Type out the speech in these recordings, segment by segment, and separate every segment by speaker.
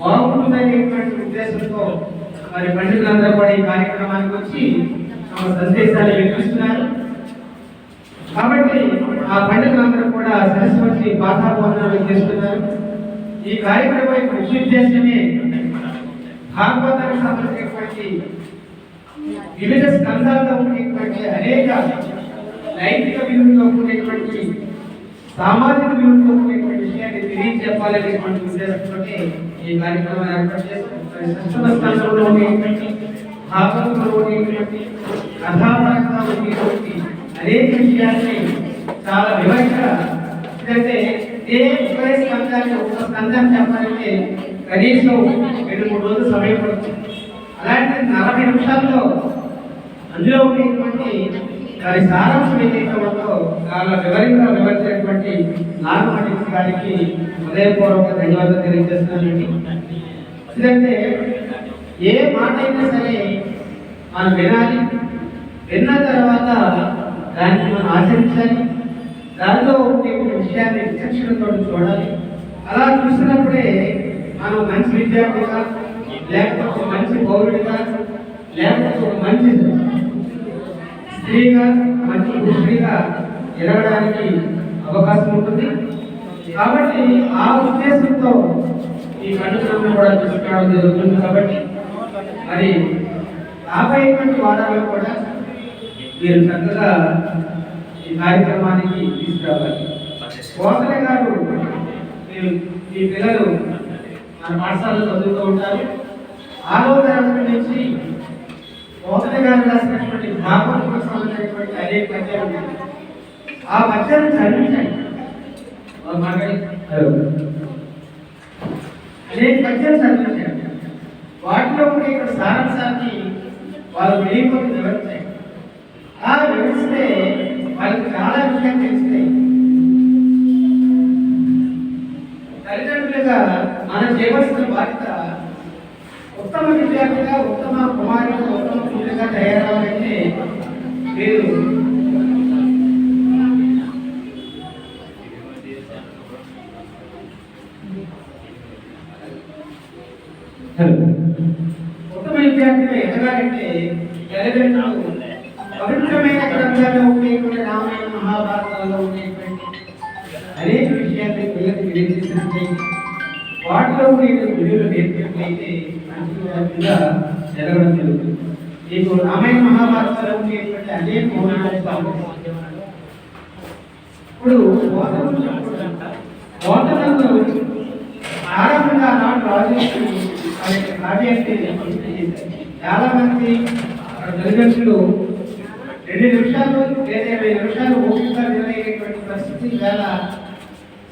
Speaker 1: బాగుంటుందనేటువంటి ఉద్దేశంతో మరి పండితులందరూ కూడా ఈ కార్యక్రమానికి వచ్చి తమ సందేశాలు వినిపిస్తున్నారు. కాబట్టి ఆ పండితులందరూ కూడా సరస్వతి పాఠాభోజనాలు చేస్తున్నారు. ఈ కార్యక్రమం యొక్క ముఖ్య ఉద్దేశమే భాగవతానికి సంబంధించినటువంటి వివిధ స్కంధాల్లో ఉండేటువంటి అనేక నైతిక విలువలో ఉండేటువంటి సామాజిక విలువలో ఏం చెప్పాలి తెలియజెప్పాలనేటువంటి ఉద్దేశంతో ఈ కార్యక్రమం ఏర్పాటు చేస్తాం మరి సప్తమ ఉండేటువంటి భాగవతంలో ఉండేటువంటి కథాపరంగా ఉండేటువంటి అనేక విషయాన్ని చాలా వివరంగా ఎందుకంటే ఏ ఒకే స్కంధాన్ని ఒక స్కంధం చెప్పాలంటే కనీసం రెండు మూడు రోజులు సమయం పడుతుంది. అలాంటి నలభై నిమిషాల్లో అందులో ఉండేటువంటి దాని సారాంశం ఏదైతే ఉందో చాలా వివరంగా వివరించినటువంటి నాగమణి గారికి హృదయపూర్వక ధన్యవాదాలు తెలియజేస్తున్నానండి. ఎందుకంటే ఏ మాట అయినా సరే మనం వినాలి. విన్న తర్వాత దాన్ని మనం ఆచరించాలి. దానిలో ఉండే విషయాన్ని విచక్షణతో చూడాలి. అలా చూసినప్పుడే మనం మంచి విద్యార్థిగా లేకపోతే మంచి పౌరుడిగా లేకపోతే ఒక మంచి స్త్రీగా మంచి స్త్రీగా ఎదగడానికి అవకాశం ఉంటుంది. కాబట్టి ఆ ఉద్దేశంతో ఈ పండుగలను కూడా తీసుకురావడం జరుగుతుంది కాబట్టి మరి రాబోయేటువంటి వారాల్లో కూడా మీరు చక్కగా ఈ కార్యక్రమానికి తీసుకురావాలి. కోసల గారు మీరు ఈ పిల్లలు మన పాఠశాలలో చదువుతూ ఉంటారు. ఆరో తరగతి నుంచి కోసల గారు రాసినటువంటి జ్ఞాపకం సంబంధించినటువంటి అనేక పద్యాలు ఆ పద్యాలను చదివించండి. అనేక పద్యాలు చదివించండి. వాటిలో కూడా ఇక్కడ సారాంశాన్ని వాళ్ళు తెలియకపోతే వివరించాయి ఆ వివరిస్తే వాళ్ళకి చాలా విషయాలు తెలుస్తాయి తల్లిదండ్రులుగా మనం చేయవలసిన బాధ్యత ఉత్తమ విద్యార్థిగా ఉత్తమ కుమారుడు ఉత్తమ పుత్రుడిగా తయారవ్వాలంటే మీరు ఉత్తమ విద్యార్థిగా ఎదగాలంటే తల్లిదండ్రులు పవిత్రమైన గ్రంథాల్లో ఉండేటువంటి రామాయణ మహాభారతాల్లో ఉండేటువంటి అనేక విషయాన్ని పిల్లలకు తెలియజేసినట్లయితే వాటిలో కూడా విలువలు నేర్పినట్లయితే జరుగుతుంది. మీకు రామాయణ మహాభారతాల్లో ఉండేటువంటి అదే మౌనాలు ఇప్పుడు బోధనలు చెప్పుకుంటాం. నాడు రాజు చాలా మంది తల్లిదండ్రులు రెండు నిమిషాలు లేదా ఇరవై నిమిషాలు ఓపికగా వినలేనటువంటి పరిస్థితి వేళ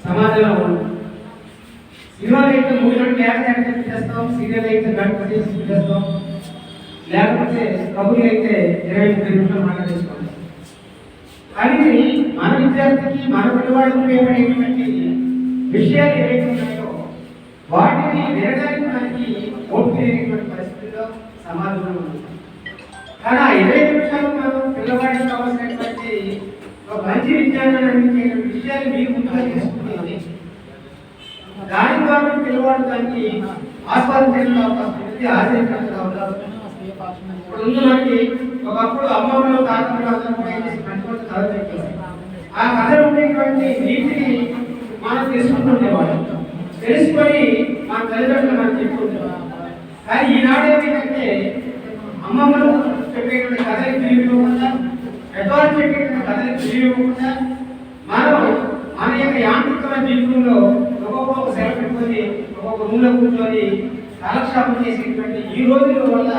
Speaker 1: సమాజంలో ఉంది. సినిమాలు అయితే మూడు గంటలు యాక్ట్ చేస్తాం సీరియల్ అయితే గంట చేసి చేస్తాం. లేకపోతే కబుర్లు అయితే ఇరవై ముప్పై నిమిషాలు మాట్లాడేసుకోండి కానీ మన విద్యార్థికి మన పిల్లవాడికి ఉపయోగపడేటువంటి విషయాలు ఏవైతే ఉన్నాయో వాటిని వినడానికి మనకి ఓపిక లేనటువంటి పరిస్థితిలో సమాజంలో ఉంది కానీ ఆ ఇరవై నిమిషాలు మనం పిల్లవాడికి కావాల్సినటువంటి ఒక మంచి విద్యాన్ని అందించే విషయాలు మీరు ముందుగా తీసుకుంటుంది దాని ద్వారా పిల్లవాడు దాన్ని ఆస్వాదించడానికి అవకాశం ఉంది ఇప్పుడు ఉంది మనకి ఒకప్పుడు అమ్మమ్మలో తాతలు అందరూ కూడా ఏం ఆ కథలో ఉండేటువంటి నీటిని మనం తెలుసుకుంటుండేవాళ్ళం. తెలుసుకొని మన తల్లిదండ్రులు మనం చెప్పుకుంటున్నాం కానీ ఈనాడు ఏమైందంటే అమ్మమ్మలు చెప్పేటువంటి కథలకు తెలియకుండా పెద్దవాళ్ళు చెప్పేటువంటి కథలకు తెలియకుండా మనం మన యొక్క యాంత్రికమైన జీవితంలో ఒక్కొక్క సెలవు పెట్టుకొని ఒక రూమ్లో కూర్చొని కాలక్షేపం చేసేటువంటి ఈ రోజుల వల్ల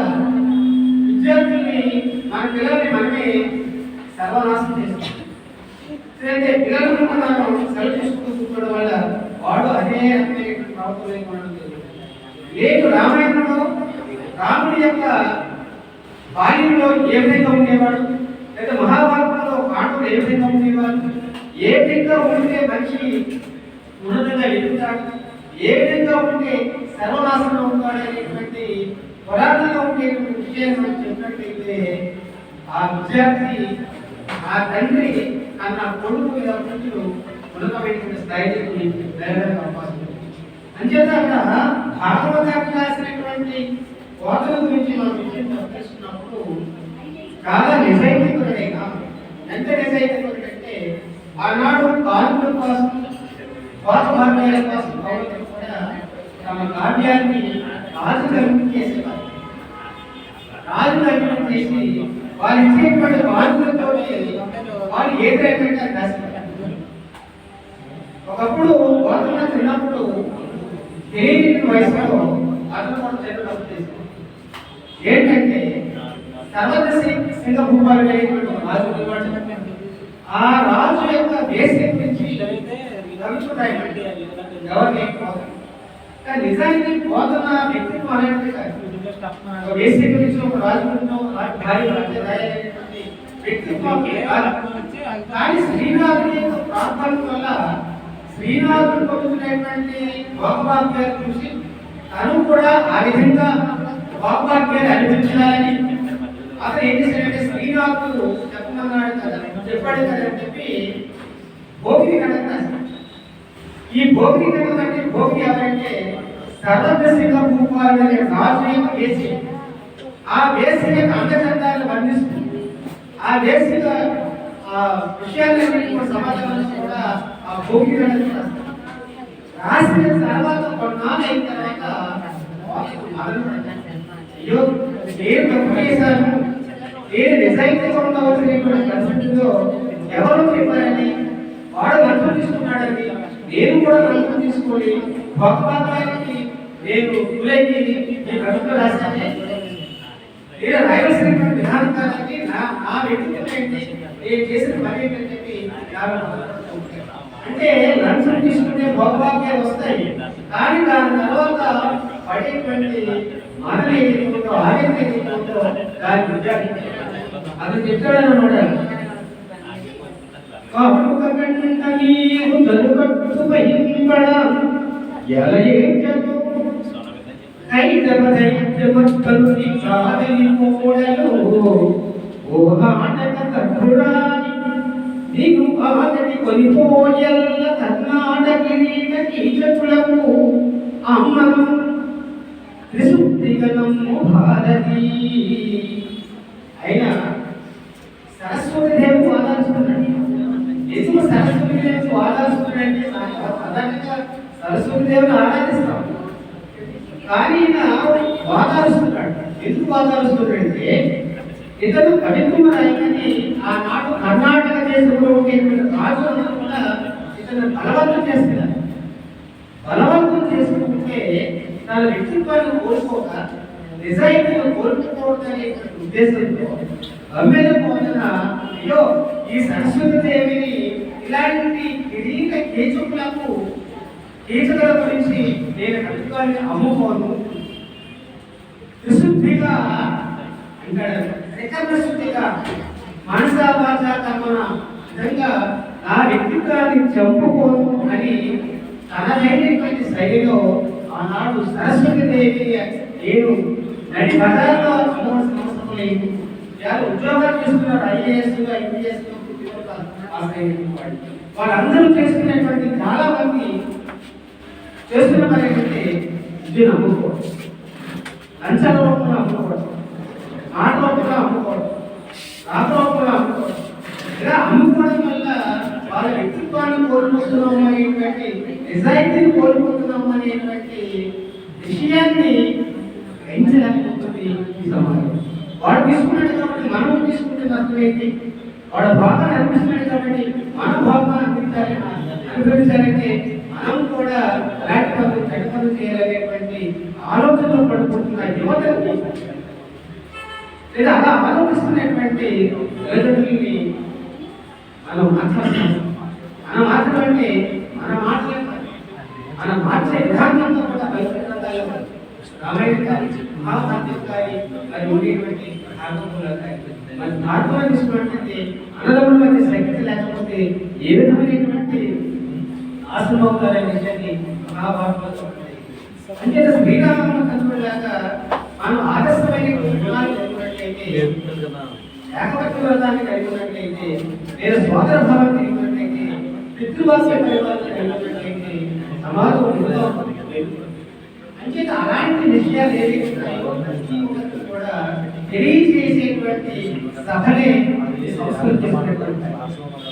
Speaker 1: విద్యార్థుల్ని మన పిల్లల్ని మనమే సర్వనాశనం చేస్తాం అయితే పిల్లలను మనం సెలవు తీసుకుంటూ కూర్చోవడం వల్ల వాడు అదే అనేటువంటి ప్రవర్తన లేదు. రామాయణంలో రాముడి యొక్క బాల్యంలో ఏ విధంగా ఉండేవాడు? లేదా మహాభారతంలో పాండవులు ఏ విధంగా ఉండేవాడు? ఏ విధంగా ఉంటే మనిషి ఉన్నతంగా ఎదుగుతాడు? ఏ విధంగా ఉంటే సర్వనాశనం అవుతాడు అనేటువంటి పురాణంలో ఉండేటువంటి విషయం చెప్పినట్లయితే ఆ విద్యార్థి ఆ తండ్రి అన్న కొడుకు మీద పుట్టులు ఉడకబెట్టిన స్థాయికి వెళ్ళడానికి అవకాశం అంచేత అక్కడ రాసినటువంటి కోతల గురించి మనం విషయం చర్చిస్తున్నప్పుడు చాలా నిజాయితీపరుడైన ఎంత నిజాయితీపరుడంటే ఆనాడు కానుకల కోసం పాత భాగాల కోసం పౌరులు తమ కావ్యాన్ని రాజు కల్పన చేసేవారు రాజు కల్పన చేసి వారు ఇచ్చేటువంటి కానుకలతో వారు ఏదైనా రాసేవారు ఒకప్పుడు బోధన చిన్నప్పుడు తెలియని వయసులో చదువు చేశారు ఏంటంటే సర్వదశి సింగ భూపాలు రాజు. ఆ రాజు యొక్క గురించి కలుసుకుంటాయి ఎవరిని? కానీ నిజానికి బోధన వ్యక్తిత్వం అనేది కాదు. ఒక వేసి గురించి ఒక రాజు గురించి ఒక రాజు భార్య గురించి రాయాలనేటువంటి వ్యక్తిత్వం కాదు. కానీ శ్రీనాథుని యొక్క ప్రార్థన వల్ల శ్రీనాథుడు పొందుతున్నటువంటి భోగభాగ్యాలు చూసి తను కూడా ఆ విధంగా భోగభాగ్యాలు అనిపించాలని అతను ఏం చేశాడంటే శ్రీనాథుడు చెప్పమన్నాడు కదా చెప్పాడు కదా అని చెప్పి భోగిని రాశాడు. ఈ భోగి కథ అంటే భోగి ఎవరంటే సర్వదశిక భూపాలు అనే రాజు యొక్క వేసి. ఆ వేసి యొక్క అందచందాలను వర్ణిస్తూ ఆ వేసి ఆ విషయాలన్నీ కూడా సమాజంలో కూడా ఆ భోగి రాసిన తర్వాత కొన్నాళ్ళు అయిన తర్వాత అయ్యో నేను తప్పు చేశాను. నేను నిజాయితీగా ఉండవలసినటువంటి పరిస్థితుల్లో ఎవరు చెప్పారని వాడు అనుభవిస్తున్నాడని నేను కూడా లంచం తీసుకొని భగవంతానికి నేను గురైంది నేను కడుపులో రాశానే. నేను రాయవలసినటువంటి విధానం నా నా వ్యక్తిత్వం ఏంటి నేను చేసిన పని ఏంటని చెప్పి అంటే లంచం తీసుకుంటే భోగభాగ్యాలు వస్తాయి. కానీ దాని తర్వాత పడేటువంటి మనలు ఏదైతుందో దాన్ని విచారించాలి అది చెప్తాడన్నమాట కాపుక కంట నీవు తలుకట్టు భయింపడ ఎలయేచదు కైదవ దైత్యమత్తలు నీ కాదలి పోడలు ఓ నాటక నీకు ఆగటి కొనిపోయల్ల కర్ణాటక నీట కీచకులకు అమ్మను త్రిశుద్ధిగలము భారతి. అయినా సరస్వతి దేవి గురించి దేవి సరస్వతి దేవుని ఆరాధిస్తాం. కానీ ఈయన వాదాడుస్తున్నాడు ఎందుకు వాదాడుస్తున్నాడంటే ఇతను కవిత్వం రాయని ఆనాడు కర్ణాటక దేశంలో ఉండేటువంటి రాజులందరూ కూడా ఇతను బలవంతం చేస్తున్నారు. బలవంతం చేసుకుంటే తన వ్యక్తిత్వాన్ని కోల్పోక నిజాయితీని కోల్పోకూడదనే ఉద్దేశంతో అమ్మెల పోతున్న అయ్యో ఈ సరస్వతి దేవిని ఇలాంటి కిరీట కేచుకులకు కీచకుల గురించి నేను కవిత్వాన్ని అమ్ముకోను విశుద్ధిగా అంటాడు. త్రికరణ శుద్ధిగా మనసావాచ కర్మన విధంగా నా వ్యక్తిత్వాన్ని చంపుకోను అని తనదైనటువంటి శైలిలో ఆనాడు సరస్వతి దేవి నేను నడి బజార్లో సంవత్సరం అవసరం లేదు వాళ్ళు ఉద్యోగాలు చేస్తున్నారు ఐఏఎస్ ఆశ్రయించేవాడు వాళ్ళందరూ చేసుకునేటువంటి చాలా మంది చేస్తున్న పని ఏంటంటే విద్యను అమ్ముకోవడం లంచాల రూపంలో అమ్ముకోవడం మాట రూపంలో అమ్ముకోవడం రాత రూపంలో అమ్ముకోవడం ఇలా అమ్ముకోవడం వల్ల వాళ్ళ వ్యక్తిత్వాన్ని కోల్పోతున్నాము అనేటువంటి నిజాయితీని కోల్పోతున్నాము అనేటువంటి విషయాన్ని గ్రహించలేకపోతుంది ఈ సమాజం. వాడు తీసుకున్నాడు కాబట్టి మనం తీసుకుంటే అర్థం ఏంటి వాడు భాగాన్ని అనిపిస్తున్నాడు కాబట్టి మన భాగాన్ని అనిపించాలి అనుభవించాలంటే మనం కూడా అలాంటి పనులు చెడ్డ పనులు చేయాలనేటువంటి ఆలోచనలో పడుకుంటున్న యువతని లేదా అలా ఆలోచిస్తున్నటువంటి తల్లిదండ్రుల్ని మనం మార్చాలి మనం మార్చమంటే మన మాటలే మన మార్చే విధానంతో కూడా బయటపడాలి రామాయణం కానీ మహాభారతం కానీ మరి ఉండేటువంటి భాగవతులు మరి భారతంలో తీసుకున్నట్లయితే అన్నదమ్ముల మధ్య లేకపోతే ఏ విధమైనటువంటి ఆశ్రమం అనే విషయాన్ని మహాభారతంలో ఉంటుంది అంటే శ్రీరామ కనుగొనలాగా మనం ఆదర్శమైన గుణాలు కలిగినట్లయితే లేదా సోదర భావం కలిగి ఉన్నట్లయితే పితృవాస్య పరిపాలన సమాజం అలాంటి విషయాలు ఏవి కూడా తెలియజేసేటువంటి సభనే సంస్కృతి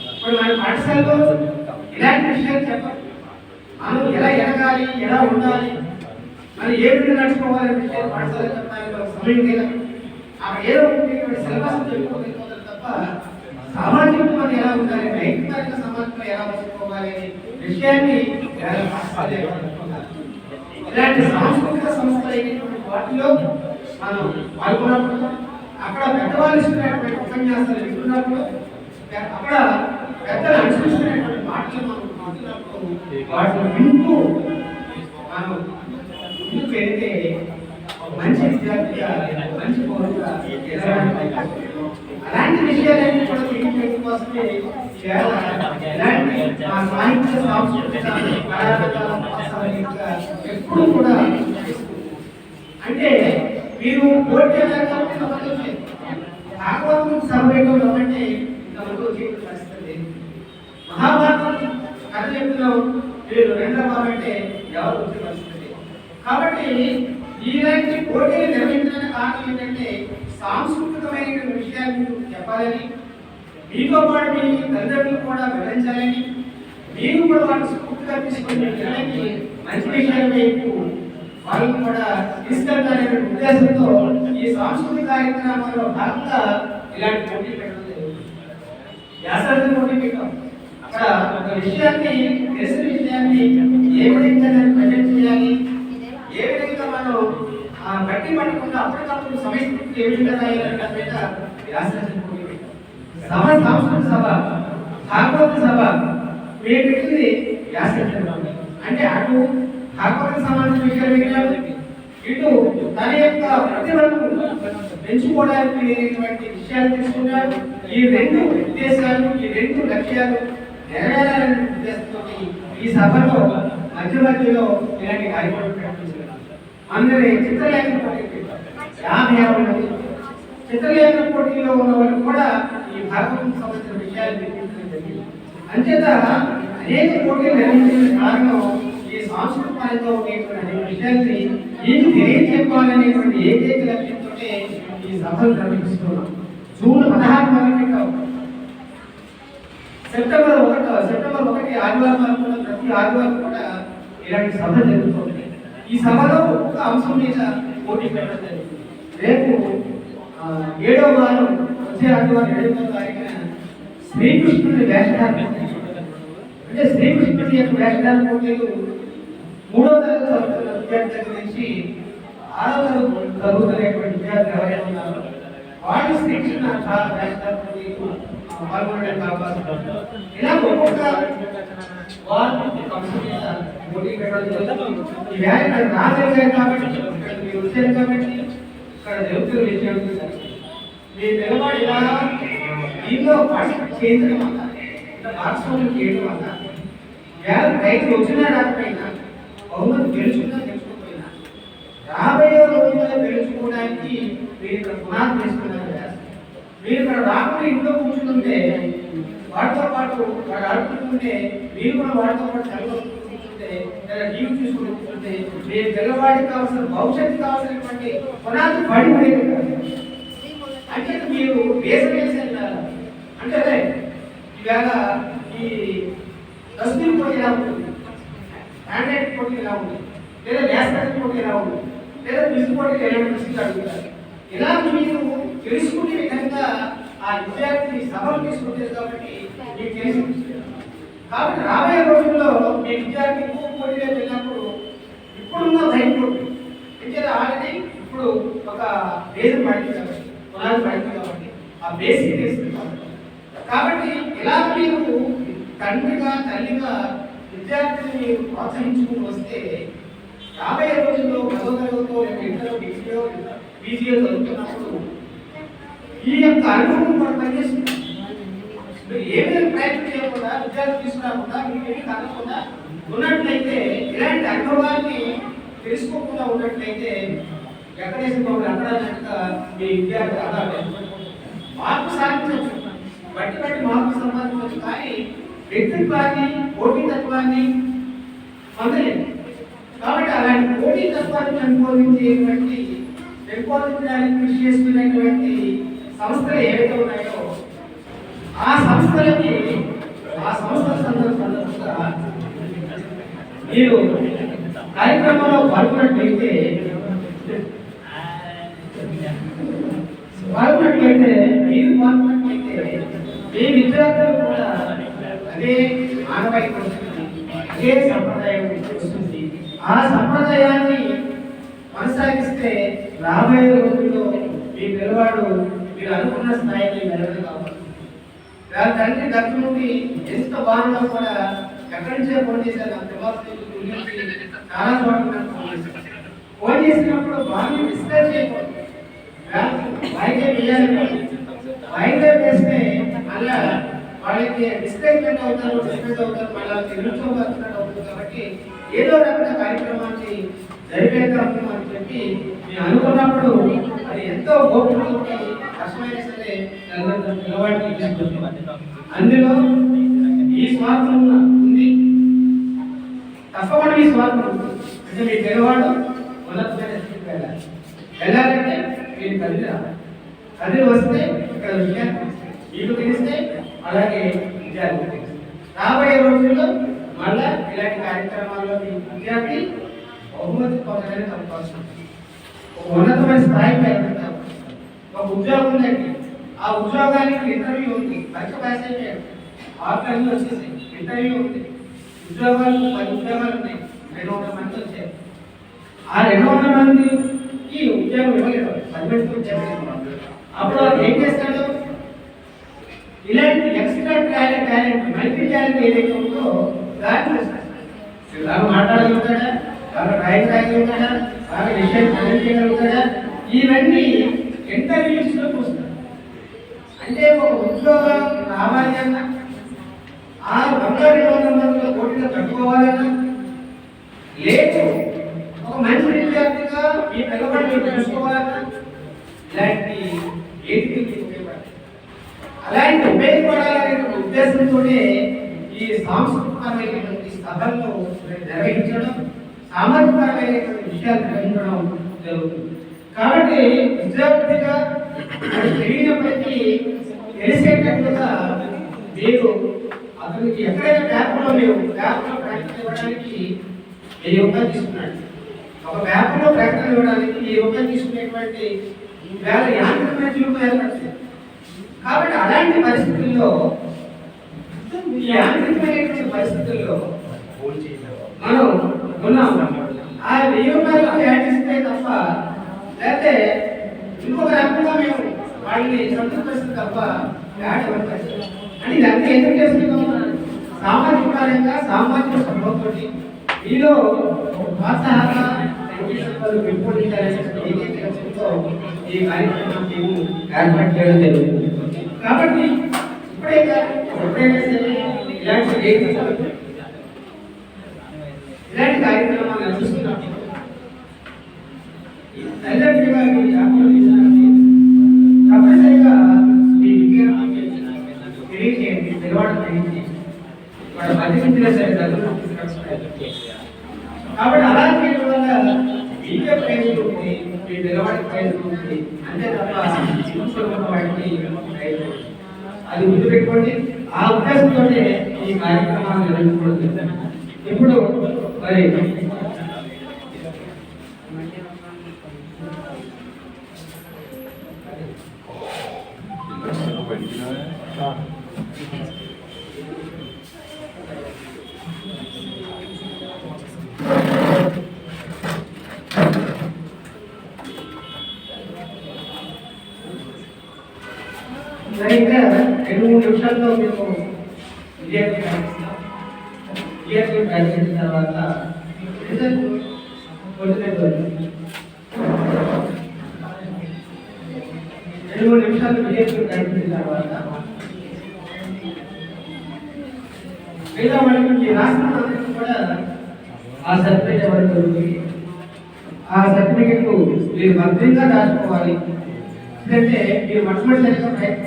Speaker 1: ఇప్పుడు మన పాఠశాలలో ఇలాంటి విషయాలు చెప్పాలి మనం ఎలా ఎదగాలి ఎలా ఉండాలి మనం ఏ విధంగా నడుచుకోవాలనే విషయాలు పాఠశాల చెప్పడానికి సమయం లేదా. అక్కడ ఏదో ఉండేటువంటి సిలబస్ చెప్పుకోగలిగిపోతారు తప్ప సామాజికంగా ఎలా ఉండాలి నైతికంగా సమాజంలో ఎలా ఉంచుకోవాలి అనే విషయాన్ని ఇలాంటి సాంస్కృతిక సంస్థలు అయినటువంటి వాటిలో మనం పాల్గొన్నప్పుడు అక్కడ పెద్దవాళ్ళు ఇస్తున్నటువంటి ఉపన్యాసాలు వింటున్నప్పుడు అక్కడ పెద్దలు అనుసరిస్తున్నటువంటి మాటలు మనం వింటున్నప్పుడు వాటిని వింటూ మనం ముందుకు వెళ్తే మంచి విద్యార్థిగా మంచి పౌరుగా అలాంటి విషయాలన్నీ కూడా తెలియజేయడం కోసమే ఇలాంటి మా సాహిత్య సాంస్కృతిక ఎప్పుడూ కూడా అంటే మీరు పోటీ కాబట్టి భాగవతం సర్వేలో అంటే ఇంతవరకు జీవిత పరిస్థితి మహాభారతం కథ చెప్తున్నాం మీరు రెండవ అంటే ఎవరు పరిస్థితి కాబట్టి ఇలాంటి పోటీలు నిర్వహించడానికి కారణం ఏంటంటే సాంస్కృతికమైన విషయాలు మీరు చెప్పాలని మీతో పాటు మీ తల్లిదండ్రులు కూడా వివరించాలని మీరు కూడా వాళ్ళకి స్ఫూర్తిగా తీసుకొని పిల్లలకి మంచి విషయాల వైపు వాళ్ళు కూడా తీసుకెళ్తారనే ఉద్దేశంతో ఈ సాంస్కృతిక కార్యక్రమాల్లో భాగంగా ఇలాంటి పోటీలు పెట్టడం జరుగుతుంది వ్యాసార్థం పోటీ పెట్టాం. అక్కడ ఒక విషయాన్ని తెలిసిన విషయాన్ని ఏ విధంగా దాన్ని ప్రజెంట్ చేయాలి ఏ విధంగా మనం గట్టి పట్టకుండా అప్పటికప్పుడు సమయస్ఫూర్తి ఏ విధంగా రాయాలనే దాని మీద సభ సాంస్కృతిక సభ భాగవత సభ మీరు పెట్టింది వ్యాసార్థం అంటే అటు భాగవత సమాజం విషయాలు విన్నాడు ఇటు తన యొక్క ప్రతిభను పెంచుకోవడానికి లేనటువంటి విషయాలు తీసుకున్నారు. ఈ రెండు ఉద్దేశాలు ఈ రెండు లక్ష్యాలు నెరవేరాలనే ఉద్దేశంతో ఈ సభలో మధ్య మధ్యలో ఇలాంటి కార్యక్రమం ప్రకటించారు చిత్రలేఖన పోటీ యాభై ఆరు మంది చిత్రలేఖన పోటీలో ఉన్న వాళ్ళు కూడా ఈ భారతం సంబంధించిన విషయాలు నిర్మించడం జరిగింది. అంచేత అనేక పోటీలు నిర్మించిన కారణం ఈ సాంస్కృతికంగా ఉండేటువంటి విషయాన్ని ఏమి తెలియజెప్పాలనేటువంటి ఏకైక లక్ష్యంతోనే ఈ సభలు నిర్వహిస్తున్నాం. జూన్ పదహారు మొదలు సెప్టెంబర్ ఒకటో సెప్టెంబర్ ఒకటి ఆదివారం వరకు ప్రతి ఆదివారం కూడా ఇలాంటి సభ జరుగుతుంది. ఈ సభలో ఒక అంశం మీద పోటీ పెట్టడం జరిగింది. రేపు ఏడవ వారం వచ్చే ఆదివారం ఏడవ తారీఖున శ్రీకృష్ణుడి వేషధారణ అంటే శ్రీకృష్ణుడి యొక్క వేషధారణ పోటీలు మూడో తరగతి చదువుతున్న విద్యార్థి దగ్గర నుంచి ఆరో తరగతి చదువుతున్నటువంటి విద్యార్థులు ఎవరైనా ఉన్నారో వాళ్ళు శ్రీకృష్ణ వేషధారణ పోటీలు పాల్గొనడానికి అవకాశం ఇలా ఒక్కొక్క వారు అంశం మీద కాబట్టి కాబట్టి మీ పిల్లవాడు ఇలా దీనిలో చేయడం వల్ల భాగస్వామ్యం చేయడం వల్ల వేళ రైతు వచ్చినా రాకపోయినా బహుమతి గెలుచుకున్నా గెలుచుకోకపోయినా రాబోయే రోజుల్లో గెలుచుకోవడానికి మీరు ఇక్కడ పునాది మీరు ఇక్కడ రాకుండా ఇంట్లో కూర్చుంటే వాటితో పాటు వాడు ఆడుకుంటుంటే మీరు కూడా వాటితో పాటు చదువు కూర్చుంటే లేదా టీవీ చూసుకుంటూ కూర్చుంటే పిల్లవాడికి కావాల్సిన భవిష్యత్తు కావాల్సినటువంటి పునాది పడి పడి అంటే మీరు వేసవి వేసి వెళ్ళాలి. అంటే అదే ఇవాళ ఈ డస్ట్బిన్ పోటీ ఎలా ఉంటుంది హ్యాండ్రైట్ పోటీ ఎలా ఉంటుంది లేదా వ్యాసరాజు పోటీ ఎలా ఉంటుంది లేదా క్విజ్ పోటీ ఎలా ఉంటుంది అడుగుతారు. ఇలా మీరు తెలుసుకునే విధంగా ఆ విద్యార్థిని సభలు తీసుకుంటారు కాబట్టి మీకు తెలుసు. కాబట్టి రాబోయే రోజుల్లో మీ విద్యార్థి ఇంకో పోటీలో వెళ్ళినప్పుడు ఇప్పుడున్న ధైర్యం పోటీ ఎందుకంటే ఆల్రెడీ ఇప్పుడు ఒక బేస్ పడింది. కాబట్టి పునాది పడింది. కాబట్టి ఆ బేసిక్ తెలుస్తుంది కాబట్టి. కాబట్టి ఇలా మీరు తండ్రిగా తల్లిగా విద్యార్థిని మీరు ప్రోత్సహించుకుని వస్తే రాబోయే రోజుల్లో పదో తరగతిలో లేదా ఇంటర్ డిగ్రీలో పీజీలో చదువుతున్నప్పుడు ఈ యొక్క అనుభవం కూడా పనిచేస్తుంది. మీరు ఏమేమి ప్రయత్నం చేయకుండా విద్యార్థి తీసుకురాకుండా మీకు కాకుండా తగ్గకుండా ఉన్నట్లయితే ఇలాంటి అనుభవాన్ని తెలుసుకోకుండా ఉన్నట్లయితే ఎక్కడేసిన బాబు అక్కడ అన్నట్టుగా మీ విద్యార్థి అలా మార్పు సాధించవచ్చు. బట్టి బట్టి మార్పు సంపాదించవచ్చు కానీ వ్యక్తిత్వాన్ని పోటీతత్వాన్ని పొందలేదు కాబట్టి అలాంటి పోటీ తత్వాన్ని పెంపొందించేటువంటి పెంపొందించడానికి కృషి చేస్తున్నటువంటి సంస్థలు ఏవైతే ఉన్నాయో ఆ సంస్థలకి ఆ సంస్థల సందర్భంగా మీరు కార్యక్రమంలో పాల్గొన్నట్లయితే పాల్గొన్నట్లయితే మీరు పాల్గొన్నట్లయితే మీ విద్యార్థులు కూడా అదే ఆనవాయితీ అదే సంప్రదాయం వస్తుంది. ఆ సంప్రదాయాన్ని కొనసాగిస్తే రాబోయే రోజుల్లో మీ పిల్లవాడు మీరు అనుకున్న స్థాయికి వెళ్ళడం కావాలి తండ్రి గర్భం నుండి ఎంత బాగున్నా కూడా ఎక్కడి నుంచో ఫోన్ చేశాను చాలా చోట్ల ఫోన్ చేసినప్పుడు బాగా డిస్కస్ చేయకూడదు. వాయిదా వేయాలి వాయిదా వేస్తే వాళ్ళకి డిస్కరేజ్మెంట్ అవుతారు డిస్కరేజ్ అవుతారు మళ్ళీ నిరుత్సాహపడుతున్నట్టు అవుతుంది కాబట్టి ఏదో రకమైన కార్యక్రమాన్ని జరిపేద్దాం అని చెప్పి మేము అనుకున్నప్పుడు అది ఎంతో గోపురంతో కష్టమైన సరే జరగడం అందులో ఈ స్వార్థం ఉంది. తప్పకుండా ఈ స్వార్థం అంటే మీ పిల్లవాడు ఉన్నతమైన వెళ్ళాలి వెళ్ళాలంటే మీరు కదిలి రావాలి కదిలి వస్తే ఇక్కడ విద్యార్థి మీకు తెలిస్తే అలాగే విద్యార్థి తెలుస్తాయి. రాబోయే రోజుల్లో మళ్ళా ఇలాంటి కార్యక్రమాల్లో మీ విద్యార్థి బహుమతి పొందడానికి అవకాశం ఉంది. ఉన్నతమైన స్థాయికి ఉద్యోగం ఉందండి ఆ ఉద్యోగానికి ఇంటర్వ్యూ ఉంది. పరీక్ష పాస్ అయిపోయాడు. ఆఫ్లైన్లో వచ్చేసి ఇంటర్వ్యూ ఉంది. ఉద్యోగాలు పది ఉద్యోగాలు ఉన్నాయి. రెండు వందల మంది వచ్చారు. ఆ రెండు వందల మందికి ఉద్యోగం ఇవ్వలేదు. పర్మనెంట్ ఉద్యోగం అప్పుడు ఏం చేస్తాడు ఇలాంటి extra talent talent multi talent ఏదైతే ఉందో దాన్ని చూస్తాడు మాట్లాడగలుగుతాడా? బాగా డ్రాయింగ్ రాయగలుగుతాడా? బాగా విషయం చేయగలుగుతాడా? ఇవన్నీ ఇంటర్వ్యూస్లో చూస్తారు అంటే ఒక ఉద్యోగం రావాలి అన్న ఆ బంగారు వందల మందిలో పోటీలో తట్టుకోవాలన్నా లేదు. ఒక మంచి విద్యార్థిగా ఈ పిల్లవాడిని మీరు తెలుసుకోవాలన్నా ఇలాంటి ఏది అలాంటి ఉపయోగపడాలనే ఉద్దేశంతోనే ఈ సాంస్కృతికమైనటువంటి సభల్లో నిర్వహించడం సామాజికపరమైనటువంటి విషయాలు గ్రహించడం జరుగుతుంది. కాబట్టి విద్యార్థిగా తెలియనప్పటికీ తెలిసేటట్లుగా మీరు అతనికి ఎక్కడైనా పేపర్లో మీరు పేపర్లో ప్రకటన ఇవ్వడానికి వెయ్యి రూపాయలు తీసుకున్నాడు ఒక పేపర్లో ప్రకటన ఇవ్వడానికి వెయ్యి రూపాయలు తీసుకునేటువంటి వేల యాంత్రికమైన జీవితం ఏర్పడుతుంది కాబట్టి అలాంటి పరిస్థితుల్లో ఈ యాంత్రికమైనటువంటి పరిస్థితుల్లో మనం ఉన్నాం. ఆ వెయ్యి రూపాయలు యాడ్ ఇస్తే తప్ప లేకపోతే ఇంకొక రకంగా మేము వాళ్ళని సంతృప్తిస్తుంది తప్ప యాడ్ అని ఇదంతా ఎందుకు చేస్తున్నాం సామాజిక పరంగా సామాజిక స్వభావంతో మీలో ప్రోత్సాహంగా ఈ కార్యక్రమం మేము ఏర్పాటు చేయడం జరుగుతుంది. కాబట్టి ఇప్పుడే ఇలాంటి కార్యక్రమాలు నడుస్తున్నాం తల్లిదండ్రులుగా మీరు జాగ్రత్తలు తీసుకోండి. తప్పనిసరిగా మీ విజ్ఞానాన్ని తెలియజేయండి పిల్లవాడు తెలియజేయండి వాడు బతికించినా సరే చదువు కాబట్టి అలా చేయడం వల్ల మీకే ప్రయోజనం ఉంది మీ పిల్లవాడికి ప్రయోజనం ఉంది అంతే తప్ప చూసుకున్న వాడికి ప్రయోజనం ఉండదు. అది గుర్తు పెట్టుకోండి ఆ ఉద్దేశంతోనే ఈ కార్యక్రమాలు నిర్వహించుకోవడం జరుగుతుంది. ఇప్పుడు మరి సరిగ్గా రెండు మూడు నిమిషాల్లో మేము విజయాన్ని ప్రకటిస్తాం విజయాన్ని ప్రకటించిన తర్వాత రిజల్ట్ పొందుతుంది రెండు మూడు నిమిషాలు విజయాన్ని ప్రకటించిన తర్వాత మిగతా వాళ్ళకి రాష్ట్రం కూడా ఆ సర్టిఫికేట్ ఇవ్వడం జరుగుతుంది ఆ సర్టిఫికేట్ మీరు భద్రంగా దాచుకోవాలి ఎందుకంటే మీరు మొట్టమొదటిసారిగా ప్రయత్నం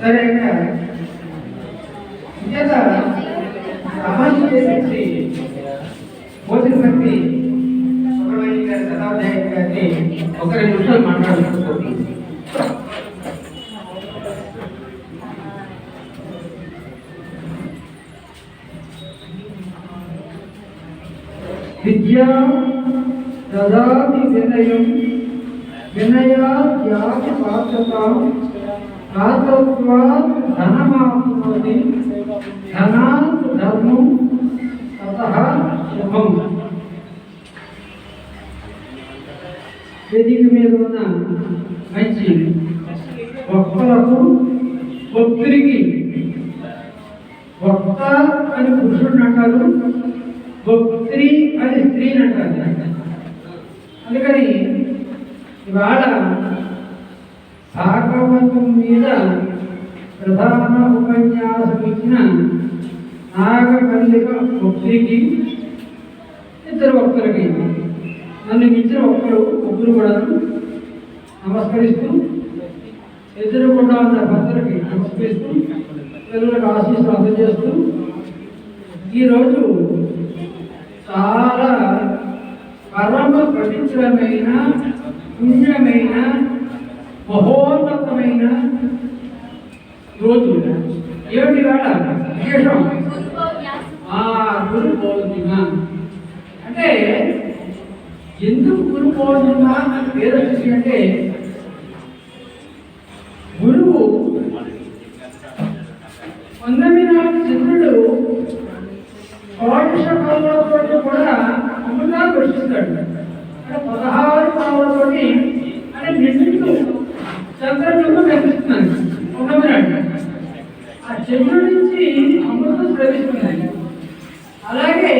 Speaker 2: సరే ఇంకా ఇంకేత సమాజం చేసేసి భోజన శక్తి సుబ్రహ్మణ్యం గారి శతాబ్దాయి గారిని ఒక రెండు నిమిషాలు మాట్లాడుకుంటుంది విద్యా దదాతి వినయం వినయాత్యాగి పాత్రతాం రాతత్వా ధనమాప్నోతి ధనాత్ ధర్మం తతః శుభం వేదిక మీద ఉన్న మంచి భక్తులకు భక్తుడికి భక్త అని పురుషుడిని అంటారు భక్తి అని స్త్రీని అంటారు అందుకని ఇవాళ భాగవతం మీద ప్రధాన ఉపన్యాసం ఇచ్చిన నాగమల్లిక ఒక్కరికి ఇద్దరు ఒక్కరికి నన్ను మించిన ఒక్కరు ముగ్గురు కూడా నమస్కరిస్తూ ఎదురుకుండా ఉన్న భక్తులకి నమస్కరిస్తూ పిల్లలకు ఆశీస్సులు అందజేస్తూ ఈరోజు చాలా పరమ పవిత్రమైన పుణ్యమైన మహోన్నతమైన రోజు ఏమిటి వేళ? విశేషం? ఆ గురు పౌర్ణిమ అంటే ఎందుకు గురు పౌర్ణిమ అని పేరు వచ్చింది అంటే గురువు పంతొమ్మిది నాటి చంద్రుడు షోడశ కళలతో కూడా అమృతాలు దర్శిస్తాడు. అంటే పదహారు కళలతోటి అంటే నిండు చంద్రుడు కనిపిస్తుంది. ఆ చంద్రుడి నుంచి అమృతం ప్రవేశిస్తున్నాయి అలాగే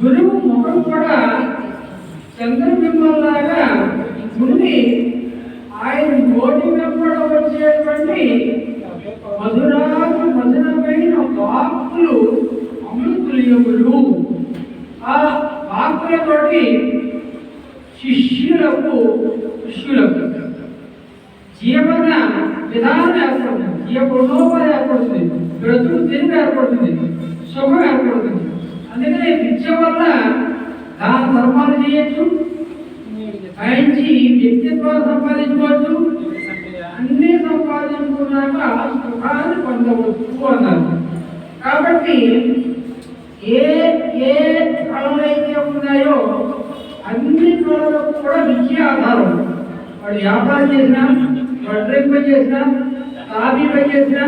Speaker 2: గురువు ముఖం కూడా చంద్రబింబంలాగా ఉండి ఆయన నోటి వెంబడ వచ్చేటువంటి మధురాలు మధురమైన వాక్కులు అమృతుల్యములు ఆ వాక్కులతోటి శిష్యులకు శిష్యులకు జీవన విధానం ఏర్పడుతుంది. జీవనోపాధి ఏర్పడుతుంది? బ్రతుకు తెలివి ఏర్పడుతుంది. సుఖం ఏర్పడుతుంది. అందుకనే విద్య వల్ల దాన ధర్మాలు చేయొచ్చు. పైంచి వ్యక్తిత్వాలు సంపాదించవచ్చు అన్ని సంపాదించుకున్నాక సుఖాన్ని పొందవచ్చు అన్నారు. కాబట్టి ఏ ఏ కళలైతే ఉన్నాయో అన్ని కళలకు కూడా విద్య ఆధారం. వాడు వ్యాపారం చేసినా వాడు పని చేసినా కాఫీ పని చేసినా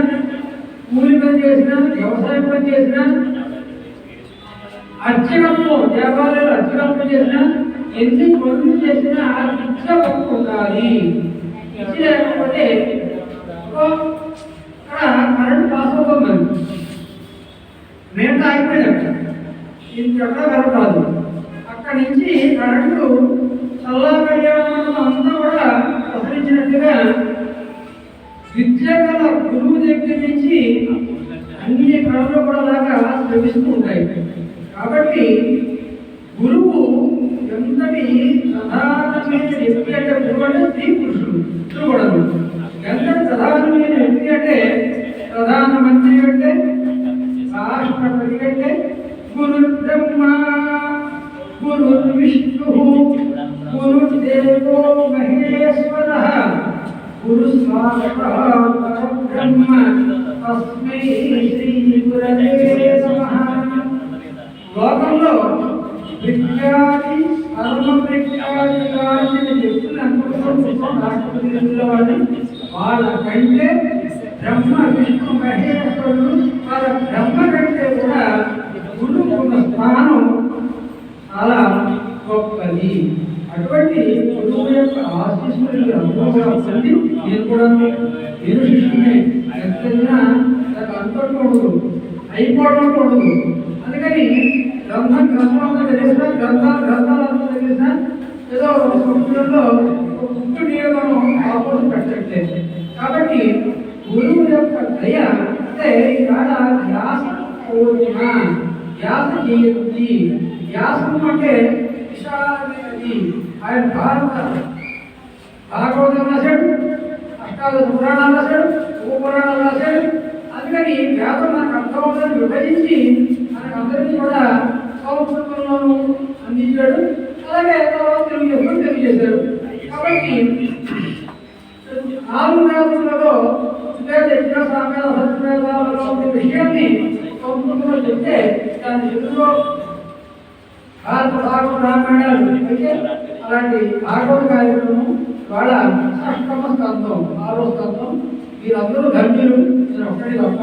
Speaker 2: కూలి పని చేసినా వ్యవసాయం పని చేసినా అర్చకత్వం దేవాలయాలు అర్చకత్వం చేసినా ఎన్ని పనులు చేసినా విద్య ఒకటి ఉండాలి. విద్య లేకపోతే ఓ, కరెంట్ పాస్ అవుతుంది మేము ఆగిపోయినాం ఇది ఎక్కడ రాదు. అక్కడి నుంచి కరెంటు చల్లా అంతా కూడా ప్రసరించినట్టుగా విద్యాగల గురువు దగ్గర నుంచి అన్ని కళలు కూడా లాగా శ్రమిస్తూ ఉంటాయి. కాబట్టి గురువు ఎంతటి ప్రధానమైన వ్యక్తి అంటే గురువు అంటే స్త్రీ పురుషుడు ఇద్దరు కూడా. ఎంతటి ప్రధానమైన వ్యక్తి అంటే ప్రధానమంత్రి అంటే రాష్ట్రపతి అంటే గురు బ్రహ్మ గురు విష్ణు గురు దేవో మహేశ్వర బ్రహ్మ తస్మై శ్రీ గురవే నమః లోకంలో విద్యాది కర్మ విద్యాది కాని బ్రహ్మ విష్ణు మహేశ్వరుడు వాళ్ళ బ్రహ్మ కంటే కూడా గురువు ఉన్న స్థానం చాలా గొప్పది అటువంటి ఆశీస్సులు అనుభవం పొంది నేను కూడా నేను శిష్యునే ఎక్కడైనా నాకు అనుకోవడం ఉండదు. అయిపోవడం ఉండదు. అందుకని గ్రంథం గ్రంథాలు తెలిసిన గ్రంథాలు గ్రంథాలు అంతా తెలిసిన ఏదో సంస్కృతంలో ముక్కు నియమం ఆపోజిట్ పెట్టట్లేదు కాబట్టి గురువు యొక్క దయ అంటే ఇవాళ వ్యాస పూర్ణ వ్యాస జయంతి. వ్యాసం అంటే విశాలమైనది ఆయన భారత భాగవతం రాశాడు అష్టాదశ పురాణాలు రాశాడు ఉపపురాణాలు రాశాడు అందుకని ఈ వేదం మనకు అర్థమవుతుంది విభజించి మనకు అందరికీ కూడా సంస్కృతంలోనూ అందించాడు. అలాగే తర్వాత తెలుగు తెలియజేశాడు కాబట్టి నాలుగు వేదములలో వేద యజ్ఞ సత్వేదాలలో ఉన్న విషయాన్ని సంస్కృతంలో చెప్తే దాని తెలుగులో భారత భాగవత రామాయణాలు అయితే అలాంటి భాగవత కార్యక్రమం వాళ్ళ అష్టమ స్కందం ఆరో స్కందం మీరందరూ ధన్యులు నేను ఒక్కడి తప్ప